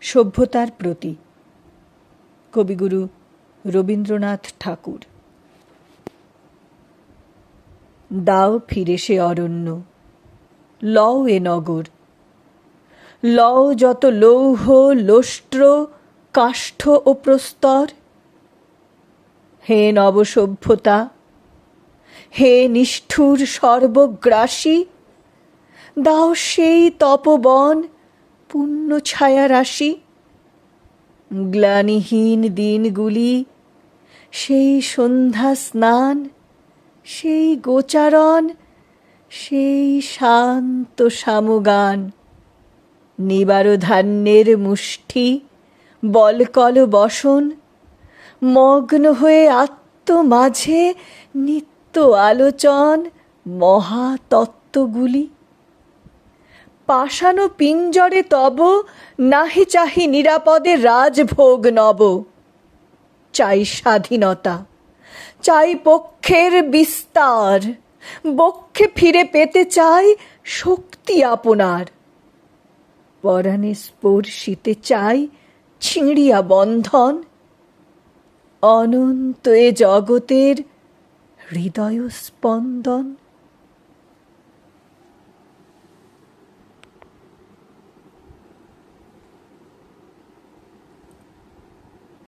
সভ্যতার প্রতি। কবিগুরু রবীন্দ্রনাথ ঠাকুর। দাও ফিরে সে অরণ্য। লও এ নগর। লও যত লৌহ লোষ্ট্র কাষ্ঠ ও প্রস্তর। হে নবসভ্যতা। হে নিষ্ঠুর সর্বগ্রাসী। দাও সেই তপবন পুণ্য ছায়া রাশি গ্লানিহীন দিনগুলি, সেই সন্ধ্যা স্নান, সেই গোচারণ, সেই শান্ত সামগান নিবার ধান্যের মুষ্টি, বলকল বসন, মগ্ন হয়ে আত্ম মাঝে নিত্য আলোচন মহাতত্ত্বগুলি। পাষাণ পিঞ্জরে তব, নাহি চাহি নিরাপদে রাজভোগ নব। চাই স্বাধীনতা, চাই পক্ষের বিস্তার, বক্ষে ফিরে পেতে চাই শক্তি আপনার। পরাণে স্পর্শিতে চাই ছিঁড়িয়া বন্ধন, অনন্ত এ জগতের হৃদয় স্পন্দন।